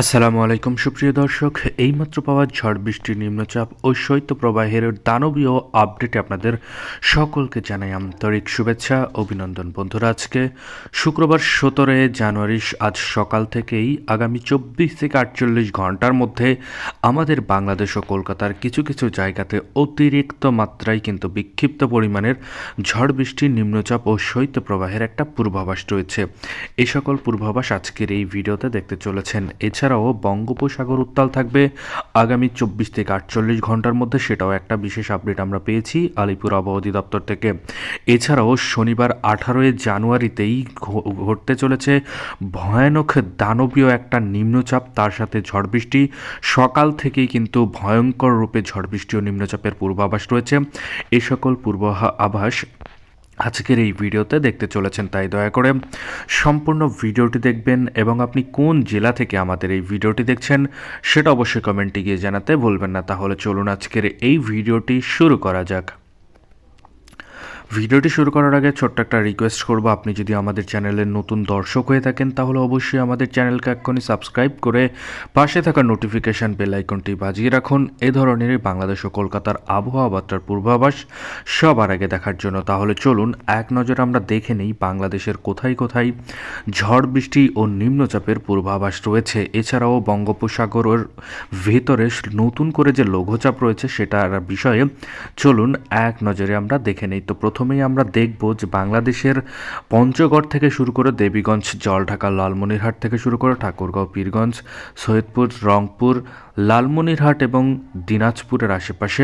আসসালামু আলাইকুম, সুপ্রিয় দর্শক। এইমাত্র পাওয়া ঝড় বৃষ্টির নিম্নচাপ ও শৈত্যপ্রবাহের দানবীয় আপডেটে আপনাদের সকলকে জানাই আন্তরিক শুভেচ্ছা, অভিনন্দন। বন্ধুরা, আজকে শুক্রবার সতেরো জানুয়ারি, আজ সকাল থেকেই আগামী চব্বিশ থেকে আটচল্লিশ ঘণ্টার মধ্যে আমাদের বাংলাদেশ ও কলকাতার কিছু কিছু জায়গাতে অতিরিক্ত মাত্রায় কিন্তু বিক্ষিপ্ত পরিমাণের ঝড় বৃষ্টির নিম্নচাপ ও শৈত্যপ্রবাহের একটা পূর্বাভাস রয়েছে। এই সকল পূর্বাভাস আজকের এই ভিডিওতে দেখতে চলেছেন। এছাড়াও বঙ্গোপসাগর উত্তাল থাকবে। আগামী চব্বিশ থেকে আটচল্লিশ ঘণ্টার মধ্যে সেটাও একটা বিশেষ আপডেট আমরা পেয়েছি আলিপুর আবহাওয়া অধিদপ্তর থেকে। এছাড়াও শনিবার আঠারোই জানুয়ারিতেই ঘটতে চলেছে ভয়ানক দানবীয় একটা নিম্নচাপ, তার সাথে ঝড় বৃষ্টি। সকাল থেকেই কিন্তু ভয়ঙ্কর রূপে ঝড় বৃষ্টি ও নিম্নচাপের পূর্বাভাস রয়েছে। এ সকল পূর্বাভাস আজকের এই ভিডিওতে দেখতে চলেছেন, তাই দয়া করে সম্পূর্ণ ভিডিওটি দেখবেন এবং আপনি কোন জেলা থেকে আমাদের এই ভিডিওটি দেখছেন সেটা অবশ্যই কমেন্টে গিয়ে জানাতে ভুলবেন না। তাহলে চলুন আজকের এই ভিডিওটি শুরু করা যাক। ভিডিওটি শুরু করার আগে ছোট্ট একটা রিকোয়েস্ট করব। আপনি যদি আমাদের চ্যানেলের নতুন দর্শক হয়ে থাকেন, তাহলে অবশ্যই আমাদের চ্যানেলকে এক্ষুনি সাবস্ক্রাইব করে পাশে থাকা নোটিফিকেশান বেল আইকনটি বাজিয়ে রাখুন। এ ধরনের বাংলাদেশ ও কলকাতার আবহাওয়া বার্তার পূর্বাভাস সবার আগে দেখার জন্য। তাহলে চলুন, এক নজর আমরা দেখে নেই বাংলাদেশের কোথায় কোথায় ঝড় বৃষ্টি ও নিম্নচাপের পূর্বাভাস রয়েছে। এছাড়াও বঙ্গোপসাগরের ভেতরে নতুন করে যে লঘুচাপ রয়েছে, সেটার বিষয়ে চলুন, এক নজরে আমরা দেখে নেই। তো প্রথমেই আমরা দেখব যে বাংলাদেশের পঞ্চগড় থেকে শুরু করে দেবীগঞ্জ, জলঢাকা, লালমনিরহাট থেকে শুরু করে ঠাকুরগাঁও, পীরগঞ্জ, সৈয়দপুর, রংপুর, লালমনিরহাট এবং দিনাজপুরের আশেপাশে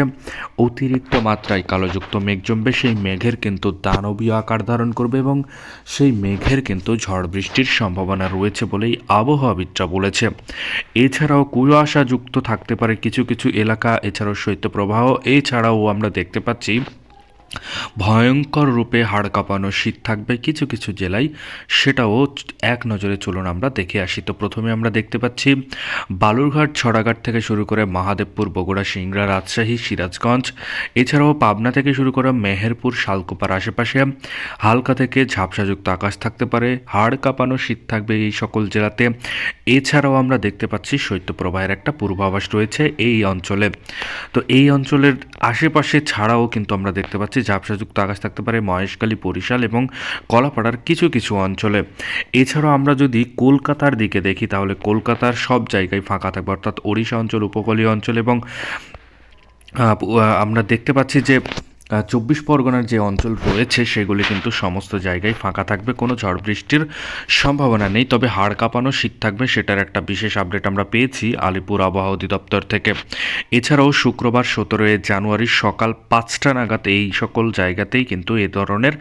অতিরিক্ত মাত্রায় কালোযুক্ত মেঘ জমবে। সেই মেঘের কিন্তু দানবীয় আকার ধারণ করবে এবং সেই মেঘের কিন্তু ঝড় বৃষ্টির সম্ভাবনা রয়েছে বলেই আবহাওয়াবিদরা বলেছে। এছাড়াও কুয়াশাযুক্ত থাকতে পারে কিছু কিছু এলাকা, এছাড়াও শৈত্যপ্রবাহ, এছাড়াও আমরা দেখতে পাচ্ছি ভয়ঙ্কর রূপে হাড় কাঁপানো শীত থাকবে কিছু কিছু জেলায়, সেটাও এক নজরে চলুন আমরা দেখে আসি। তো প্রথমে আমরা দেখতে পাচ্ছি, বালুরঘাট ছড়াঘাট থেকে শুরু করে মহাদেবপুর, বগুড়া, সিংড়া, রাজশাহী, সিরাজগঞ্জ, এছাড়াও পাবনা থেকে শুরু করে মেহেরপুর, শালকুপার আশেপাশে হালকা থেকে ঝাপসাযুক্ত আকাশ থাকতে পারে, হাড় কাঁপানো শীত থাকবে এই সকল জেলাতে। এছাড়াও আমরা দেখতে পাচ্ছি, শৈত্যপ্রবাহের একটা পূর্বাভাস রয়েছে এই অঞ্চলে। তো এই অঞ্চলের আশেপাশে ছাড়াও কিন্তু আমরা দেখতে পাচ্ছি ঝাপসাযুক্ত আকাশ থাকতে পারে মহেশখালী, বরিশাল এবং কলাপাড়ার কিছু কিছু অঞ্চলে। এছাড়াও আমরা যদি কলকাতার দিকে দেখি, তাহলে কলকাতার সব জায়গায় ফাঁকা থাকবে। অর্থাৎ ওড়িশা অঞ্চল, উপকূলীয় অঞ্চল এবং আমরা দেখতে পাচ্ছি যে চব্বিশ পরগনার যে অঞ্চল রয়েছে, সেগুলি কিন্তু সমস্ত জায়গায় ফাঁকা থাকবে। কোনো ঝড় বৃষ্টির সম্ভাবনা নেই, তবে হাড় কাঁপানো, শীত থাকবে, সেটার একটা বিশেষ আপডেট আমরা পেয়েছি আলিপুর আবহাওয়া অধিদপ্তর থেকে। এছাড়াও শুক্রবার সতেরোই জানুয়ারি সকাল পাঁচটা নাগাদ এই সকল জায়গাতেই কিন্তু এ ধরনের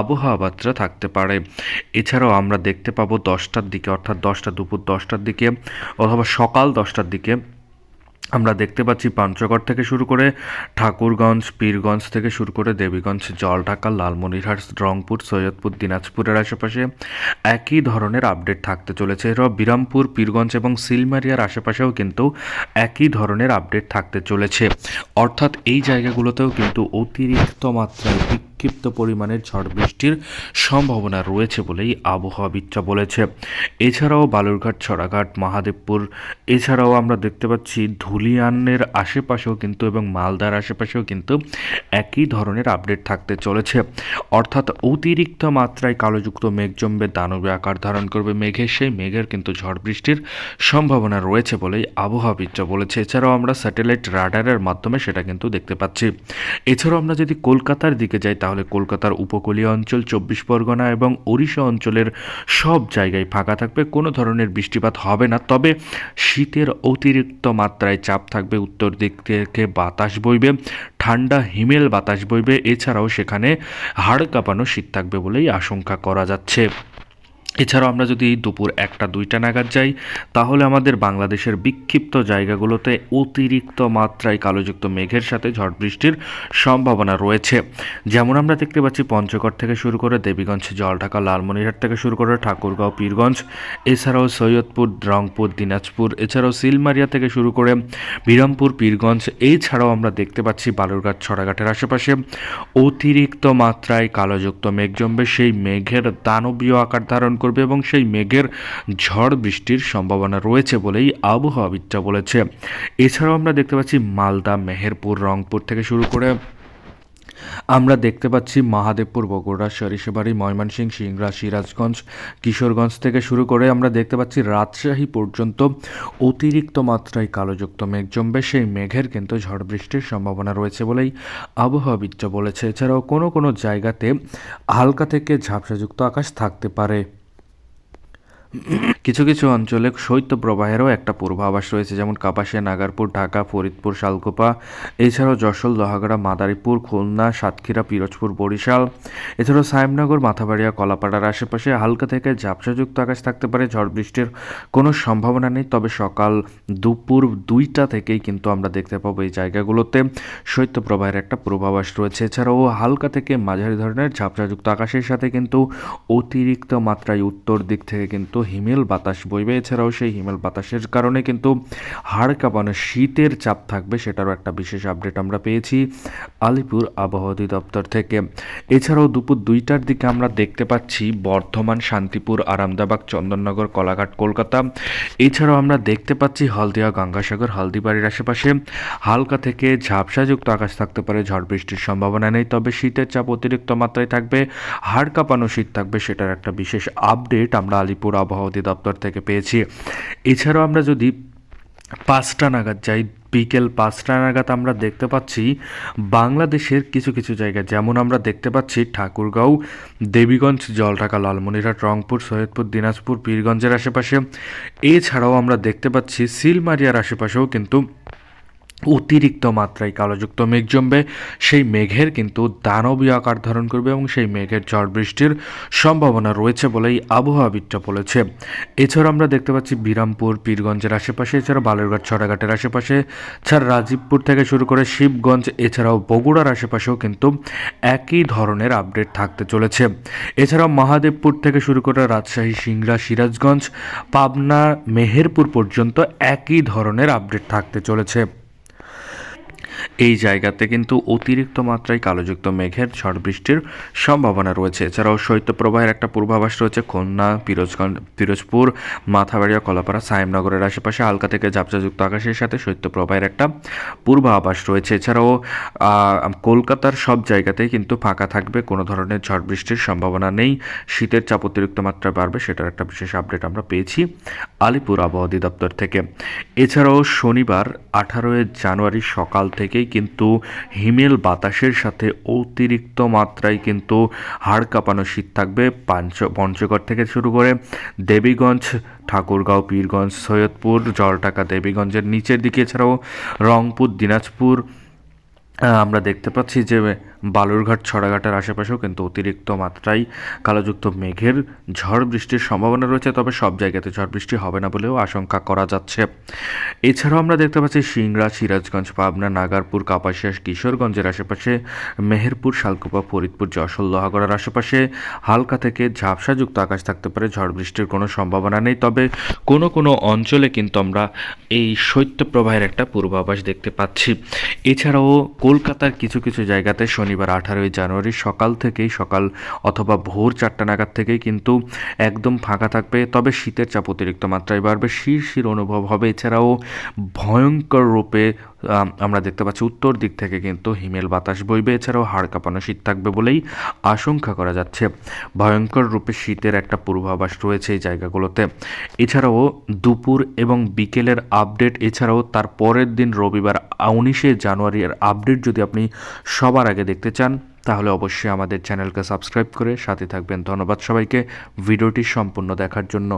আবহাওয়া বার্তা থাকতে পারে। এছাড়াও আমরা দেখতে পাবো দশটার দিকে, অর্থাৎ দশটা দুপুর দশটার দিকে, অথবা সকাল দশটার দিকে আমরা দেখতে পাচ্ছি পঞ্চগড় থেকে শুরু করে ঠাকুরগঞ্জ, পীরগঞ্জ থেকে শুরু করে দেবীগঞ্জ, জলঢাকা, লালমনিরহাট, রংপুর, সৈয়দপুর, দিনাজপুরের আশেপাশে একই ধরনের আপডেট থাকতে চলেছে। এছাড়াও বিরামপুর, পীরগঞ্জ এবং সিলমারিয়ার আশেপাশেও কিন্তু একই ধরনের আপডেট থাকতে চলেছে। অর্থাৎ এই জায়গাগুলোতেও কিন্তু অতিরিক্ত মাত্রায় বিক্ষিপ্ত পরিমাণের ঝড় বৃষ্টির সম্ভাবনা রয়েছে বলেই আবহাওয়াবিদরা বলেছে। এছাড়াও বালুরঘাট, ছড়াঘাট, মহাদেবপুর, এছাড়াও আমরা দেখতে পাচ্ছি ধুলিয়ানের আশেপাশেও কিন্তু এবং মালদার আশেপাশেও কিন্তু একই ধরনের আপডেট থাকতে চলেছে। অর্থাৎ অতিরিক্ত মাত্রায় কালোযুক্ত মেঘ জমবে, দানবে আকার ধারণ করবে মেঘে, সেই মেঘের কিন্তু ঝড় বৃষ্টির সম্ভাবনা রয়েছে বলেই আবহাওয়াবিদরা বলেছে। এছাড়াও আমরা স্যাটেলাইট রাডারের মাধ্যমে সেটা কিন্তু দেখতে পাচ্ছি। এছাড়াও আমরা যদি কলকাতার দিকে যাই তাহলে কলকাতার উপকূলীয় অঞ্চল, চব্বিশ পরগনা এবং ওড়িশা অঞ্চলের সব জায়গায় ফাঁকা থাকবে, কোনো ধরনের বৃষ্টিপাত হবে না। তবে শীতের অতিরিক্ত মাত্রায় চাপ থাকবে, উত্তর দিক থেকে বাতাস বইবে, ঠান্ডা, হিমেল বাতাস বইবে। এছাড়াও সেখানে হাড় কাঁপানো শীত থাকবে বলেই আশঙ্কা করা যাচ্ছে। এছাড়াও আমরা যদি দুপুর একটা, দুইটা নাগাদ যাই, তাহলে আমাদের বাংলাদেশের বিক্ষিপ্ত জায়গাগুলোতে অতিরিক্ত মাত্রায় কালোযুক্ত মেঘের সাথে ঝড় বৃষ্টির সম্ভাবনা রয়েছে। যেমন আমরা দেখতে পাচ্ছি পঞ্চগড় থেকে শুরু করে দেবীগঞ্জ, জলঢাকা, লালমনিরহাট থেকে শুরু করে ঠাকুরগাঁও, পীরগঞ্জ, এছাড়াও সৈয়দপুর, রংপুর, দিনাজপুর, এছাড়াও সিলমারিয়া থেকে শুরু করে বিরামপুর, পীরগঞ্জ, এছাড়াও আমরা দেখতে পাচ্ছি বালুরঘাট, ছড়াঘাটের আশেপাশে অতিরিক্ত মাত্রায় কালোযুক্ত মেঘ জমবে। সেই মেঘের দানবীয় আকার ধারণ করবে এবং সেই মেঘের ঝড় বৃষ্টির সম্ভাবনা রয়েছে বলেই আবহাওয়াবিদরা বলেছে। এছাড়াও আমরা দেখতে পাচ্ছি মালদা, মেহেরপুর, রংপুর থেকে শুরু করে আমরা দেখতে পাচ্ছি মহাদেবপুর, বগুড়া, সরিষাবাড়ি, ময়মনসিংহ, সিংড়া, সিরাজগঞ্জ, কিশোরগঞ্জ থেকে শুরু করে আমরা দেখতে পাচ্ছি রাজশাহী পর্যন্ত অতিরিক্ত মাত্রায় কালোযুক্ত মেঘ জমবে। সেই মেঘের কিন্তু ঝড় বৃষ্টির সম্ভাবনা রয়েছে বলেই আবহাওয়াবিদরা বলেছে। এছাড়াও কোনো কোনো জায়গাতে হালকা থেকে ঝাপসাযুক্ত আকাশ থাকতে পারে। কিছু কিছু অঞ্চলে শৈত্যপ্রবাহেরও একটা পূর্বাভাস রয়েছে, যেমন কাপাসিয়া, নাগারপুর, ঢাকা, ফরিদপুর, শালকোপা, এছাড়াও যশোর, লোহাগড়া, মাদারীপুর, খুলনা, সাতক্ষীরা, পিরোজপুর, বরিশাল। এছাড়াও সাহেবনগর মাথাবাড়িয়া, কলাপাড়ার আশেপাশে হালকা থেকে ঝাপসাযুক্ত আকাশ থাকতে পারে। ঝড় বৃষ্টির কোনো সম্ভাবনা নেই, তবে সকাল দুপুর দুইটা থেকেই কিন্তু আমরা দেখতে পাবো এই জায়গাগুলোতে শৈত্যপ্রবাহের একটা পূর্বাভাস রয়েছে। এছাড়াও হালকা থেকে মাঝারি ধরনের ঝাপসাযুক্ত আকাশের সাথে কিন্তু অতিরিক্ত মাত্রায় উত্তর দিক থেকে কিন্তু হিমেল বাতাস বইবে। এছাড়াও সেই হিমেল বাতাসের কারণে কিন্তু হাড় কাঁপানো শীতের চাপ থাকবে, সেটারও একটা বিশেষ আপডেট আমরা পেয়েছি আলিপুর আবহাওয়া অধিদপ্তর থেকে। এছাড়াও দুপুর দুইটার দিকে আমরা দেখতে পাচ্ছি বর্ধমান, শান্তিপুর আরামদাবাগ চন্দননগর, কলাঘাট, কলকাতা। এছাড়াও আমরা দেখতে পাচ্ছি হলদিয়া, গঙ্গাসাগর, হলদিবাড়ির আশেপাশে। হালকা থেকে ঝাপসাযুক্ত আকাশ থাকতে পারে, ঝড় বৃষ্টির সম্ভাবনা নেই, তবে শীতের চাপ অতিরিক্ত মাত্রায় থাকবে, হাড় কাঁপানো শীত থাকবে, সেটার একটা বিশেষ আপডেট আমরা আলিপুর আবহাওয়া অধিদপ্তর থেকে পেয়েছি। এছাড়াও আমরা যদি পাঁচটা নাগাদ যাই, বিকেল পাঁচটা নাগাদ আমরা দেখতে পাচ্ছি বাংলাদেশের কিছু কিছু জায়গা, যেমন আমরা দেখতে পাচ্ছি ঠাকুরগাঁও, দেবীগঞ্জ, জলঢাকা, লালমনিরহাট, রংপুর, সৈয়দপুর, দিনাজপুর, পীরগঞ্জের আশেপাশে। এছাড়াও আমরা দেখতে পাচ্ছি সিলমারিয়ার আশেপাশেও কিন্তু অতিরিক্ত মাত্রায় কালোযুক্ত মেঘ জমবে। সেই মেঘের কিন্তু দানবীয় আকার ধারণ করবে এবং সেই মেঘের ঝড় বৃষ্টির সম্ভাবনা রয়েছে বলেই আবহাওয়াবিদরা বলেছে। এছাড়া আমরা দেখতে পাচ্ছি বিরামপুর, পীরগঞ্জের আশেপাশে এছাড়া বালুরঘাট, ছড়াঘাটের আশেপাশে ছাড়া রাজীবপুর থেকে শুরু করে শিবগঞ্জ, এছাড়াও বগুড়ার আশেপাশেও কিন্তু একই ধরনের আপডেট থাকতে চলেছে। এছাড়াও মহাদেবপুর থেকে শুরু করে রাজশাহী, সিংড়া, সিরাজগঞ্জ, পাবনা, মেহেরপুর পর্যন্ত একই ধরনের আপডেট থাকতে চলেছে। এই জায়গাতে কিন্তু অতিরিক্ত মাত্রায় কালোযুক্ত মেঘের ঝড় বৃষ্টির সম্ভাবনা রয়েছে। এছাড়াও শৈত্যপ্রবাহের একটা পূর্বাভাস রয়েছে খুলনা, পিরোজগঞ্জ, পিরোজপুর, মাথাবাড়িয়া, কলাপাড়া, সাহেবনগরের আশেপাশে হালকা থেকে ঝাপসাযুক্ত আকাশের সাথে শৈত্যপ্রবাহের একটা পূর্বাভাস রয়েছে। এছাড়াও কলকাতার সব জায়গাতেই কিন্তু ফাঁকা থাকবে, কোনো ধরনের ঝড় বৃষ্টির সম্ভাবনা নেই। শীতের চাপ অতিরিক্ত মাত্রায় বাড়বে, সেটার একটা বিশেষ আপডেট আমরা পেয়েছি আলিপুর আবহাওয়া অধিদপ্তর থেকে। এছাড়াও শনিবার আঠারোই জানুয়ারি সকাল থেকেই কিন্তু হিমেল বাতাসের সাথে অতিরিক্ত মাত্রায় কিন্তু হাড় কাঁপানো শীত থাকবে। পাঞ্চ, পঞ্চগড় থেকে শুরু করে দেবীগঞ্জ, ঠাকুরগাঁও, পীরগঞ্জ, সৈয়দপুর জলটাকা দেবীগঞ্জের নিচের দিকে, এছাড়াও রংপুর, দিনাজপুর আমরা দেখতে পাচ্ছি যে বালুরঘাট, ছড়াঘাটের আশেপাশেও কিন্তু অতিরিক্ত মাত্রায় কালোযুক্ত মেঘের ঝড় বৃষ্টির সম্ভাবনা রয়েছে, তবে সব জায়গাতে ঝড় বৃষ্টি হবে না বলেও আশঙ্কা করা যাচ্ছে। এছাড়াও আমরা দেখতে পাচ্ছি সিংড়া, সিরাজগঞ্জ, পাবনা, নাগারপুর, কাপাসিয়া, কিশোরগঞ্জের আশেপাশে মেহেরপুর, শালকুপা, ফরিদপুর, যশোর, লোহাগড়ার আশেপাশে হালকা থেকে ঝাপসাযুক্ত আকাশ থাকতে পারে, ঝড় বৃষ্টির কোনো সম্ভাবনা নেই, তবে কোনো কোনো অঞ্চলে কিন্তু আমরা এই শৈত্যপ্রবাহের একটা পূর্বাভাস দেখতে পাচ্ছি। এছাড়াও কলকাতার কিছু কিছু জায়গাতে শনিবার আঠারোই জানুয়ারি সকাল থেকেই, সকাল অথবা ভোর চারটা নাগাদ থেকেই কিন্তু একদম ফাঁকা থাকবে। তবে শীতের চাপ অতিরিক্ত মাত্রায় বাড়বে। শির শির অনুভব হবে। এছাড়াও ভয়ঙ্কর রূপে আমরা দেখতে পাচ্ছি উত্তর দিক থেকে কিন্তু হিমেল বাতাস বইবে, এছাড়াও হাড় কাঁপানো শীত থাকবে বলেই আশঙ্কা করা যাচ্ছে। ভয়ঙ্কর রূপে শীতের একটা পূর্বাভাস রয়েছে এই জায়গাগুলোতে। এছাড়াও দুপুর এবং বিকেলের আপডেট, এছাড়াও তার পরের দিন রবিবার উনিশে জানুয়ারির আপডেট যদি আপনি সবার আগে দেখতে চান, তাহলে অবশ্যই আমাদের চ্যানেলকে সাবস্ক্রাইব করে সাথে থাকবেন। ধন্যবাদ সবাইকে। ভিডিওটি সম্পূর্ণ দেখার জন্য।